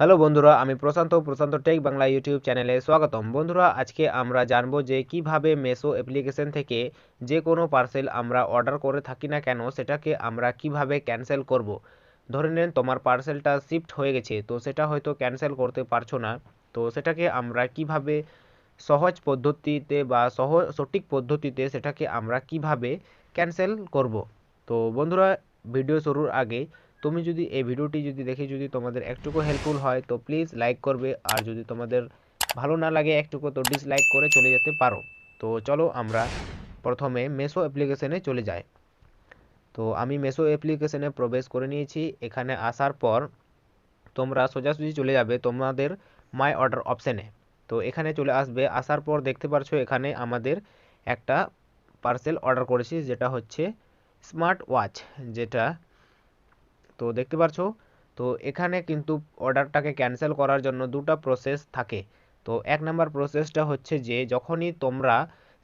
Hello বন্ধুরা, আমি প্রশান্ত প্রশান্ত tech Bangla YouTube চ্যানেলে স্বাগতম বন্ধুরা, আজকে আমরা জানব যে কীভাবে মেসো অ্যাপ্লিকেশন থেকে যে কোনো পার্সেল আমরা অর্ডার করে থাকি না কেন, সেটাকে আমরা কীভাবে ক্যান্সেল করব। ধরে নেন, তোমার পার্সেলটা শিফট হয়ে গেছে, তো সেটা হয়তো ক্যান্সেল করতে পারছ না তো সেটাকে আমরা কীভাবে সহজ পদ্ধতিতে বা সহ, সঠিক পদ্ধতিতে সেটাকে আমরা কীভাবে ক্যান্সেল করব। তো বন্ধুরা, ভিডিও শুরুর আগে তুমি যদি এই ভিডিওটি যদি দেখে যদি তোমাদের একটুকু হেল্পফুল হয়, তো প্লিজ লাইক করবে। আর যদি তোমাদের ভালো না লাগে একটুকু, তো ডিসলাইক করে চলে যেতে পারো। তো চলো আমরা প্রথমে মেসো অ্যাপ্লিকেশনে চলে যাই। তো আমি মেসো অ্যাপ্লিকেশনে প্রবেশ করে নিয়েছি। এখানে আসার পর তোমরা সোজাসুজি চলে যাবে তোমাদের মাই অর্ডার অপশানে তো এখানে চলে আসবে। আসার পর দেখতে পারছ এখানে আমাদের একটা পার্সেল অর্ডার করেছি, যেটা হচ্ছে স্মার্ট ওয়াচ যেটা তো দেখতে পারছ? তো এখানে কিন্তু অর্ডারটাকে ক্যান্সেল করার জন্য দুটো প্রসেস থাকে। তো এক নাম্বার প্রসেসটা হচ্ছে যে, যখনই তোমরা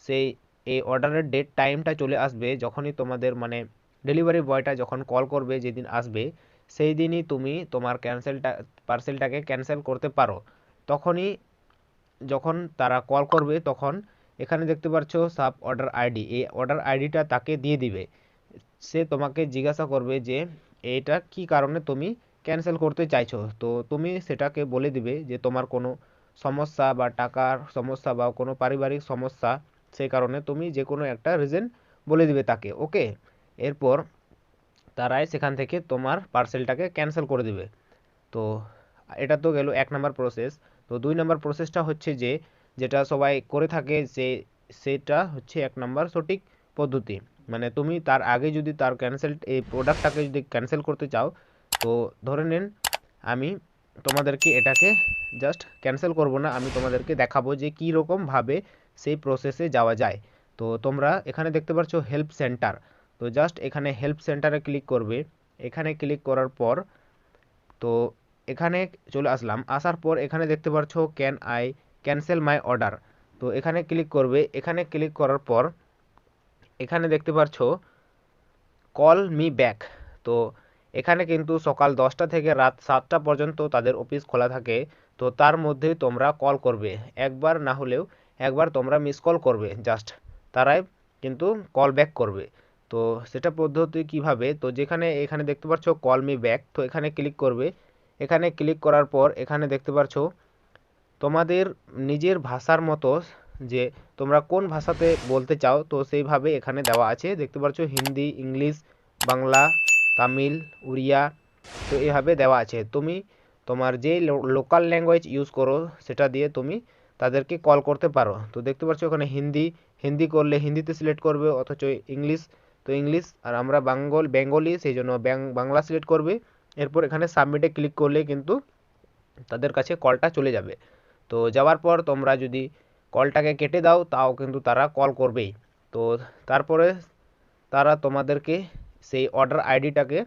সেই, এই অর্ডারের ডেট টাইমটা চলে আসবে, যখনই তোমাদের মানে ডেলিভারি বয়টা যখন কল করবে যেদিন আসবে, সেই দিনই তুমি তোমার ক্যান্সেলটা পার্সেলটাকে ক্যান্সেল করতে পারো। তখনই যখন তারা কল করবে, তখন এখানে দেখতে পাচ্ছ সাব অর্ডার আইডি এই অর্ডার আইডিটা তাকে দিয়ে দিবে। সে তোমাকে জিজ্ঞাসা করবে যে এটা কি কারণে তুমি ক্যান্সেল করতে চাইছো? তো তুমি সেটাকে বলে দিবে যে তোমার কোনো সমস্যা বা টাকার সমস্যা বা কোনো পারিবারিক সমস্যা সেই কারণে তুমি যে কোনো একটা রিজন বলে দিবে তাকে ওকে এরপর তারাই সেখান থেকে তোমার পার্সেলটাকে ক্যান্সেল করে দিবে। তো এটা তো গেল এক নম্বর প্রসেস তো দুই নম্বর প্রসেসটা হচ্ছে যে, যেটা সবাই করে থাকে যে, সেটা হচ্ছে এক নম্বর সঠিক পদ্ধতি। মানে তুমি তার আগে যদি তার ক্যান্সেল এই প্রোডাক্টটাকে যদি ক্যান্সেল করতে চাও, তো ধরে নিন আমি তোমাদেরকে এটাকে জাস্ট ক্যান্সেল করব না, আমি তোমাদেরকে দেখাবো যে কী রকমভাবে সেই প্রসেসে যাওয়া যায়। তো তোমরা এখানে দেখতে পাচ্ছ হেল্প সেন্টার তো জাস্ট এখানে হেল্প সেন্টারে ক্লিক করবে। এখানে ক্লিক করার পর, তো এখানে চলে আসলাম, আসার পর এখানে দেখতে পাচ্ছ can I cancel my order তো এখানে ক্লিক করবে, এখানে ক্লিক করার পর এখানে দেখতে পাচ্ছ কল মি ব্যাক তো এখানে কিন্তু সকাল দশটা থেকে রাত সাতটা পর্যন্ত তাদের অফিস খোলা থাকে। তো তার মধ্যে তোমরা কল করবে। একবার না হলেও একবার তোমরা মিস কল করবে। জাস্ট তারাই কিন্তু কল ব্যাক করবে। তো সেটা পদ্ধতি কীভাবে? তো যেখানে এখানে দেখতে পাচ্ছ কল মি ব্যাক তো এখানে ক্লিক করবে। এখানে ক্লিক করার পর এখানে দেখতে পাচ্ছ তোমাদের নিজের ভাষার মতো যে তোমরা কোন ভাষাতে বলতে চাও, তো সেইভাবে এখানে দেওয়া আছে। দেখতে পাচ্ছ, হিন্দি, ইংলিশ, বাংলা, তামিল, উড়িয়া, তো এভাবে দেওয়া আছে। তুমি তোমার যে লোকাল ল্যাঙ্গুয়েজ ইউজ করো, সেটা দিয়ে তুমি তাদেরকে কল করতে পারো। তো দেখতে পাচ্ছ ওখানে হিন্দি হিন্দি করলে হিন্দিতে সিলেক্ট করবে, অথচ ইংলিশ, তো ইংলিশ আর আমরা বাঙ্গল, বেঙ্গলি, সেই জন্য বাংলা সিলেক্ট করবে। এরপর এখানে সাবমিটে ক্লিক করলে কিন্তু তাদের কাছে কলটা চলে যাবে। তো যাওয়ার পর তোমরা যদি কলটাকে কেটে দাও, তাও কিন্তু তারা কল করবেই। তো তারপরে তারা তোমাদেরকে সেই অর্ডার আইডিটাকে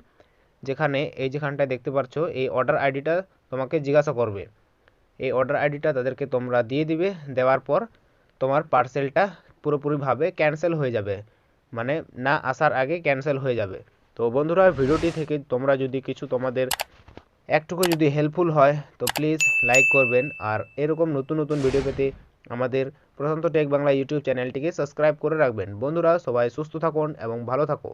যেখানে, এই যেখানটায় দেখতে পাচ্ছ, এই অর্ডার আইডিটা তোমাকে জিজ্ঞাসা করবে। এই অর্ডার আইডিটা তাদেরকে তোমরা দিয়ে দিবে, দেওয়ার পর তোমার পার্সেলটা পুরোপুরিভাবে ক্যান্সেল হয়ে যাবে। মানে না আসার আগে ক্যান্সেল হয়ে যাবে। তো বন্ধুরা, ভিডিওটি থেকে তোমরা যদি কিছু তোমাদের একটুকু যদি হেল্পফুল হয়, তো প্লিজ লাইক করবেন। আর এরকম নতুন নতুন ভিডিও পেতে আমাদের প্রশান্ত টেক বাংলা ইউটিউব চ্যানেলটিকে সাবস্ক্রাইব করে রাখবেন। বন্ধুরা, সবাই সুস্থ থাকুন এবং ভালো থাকো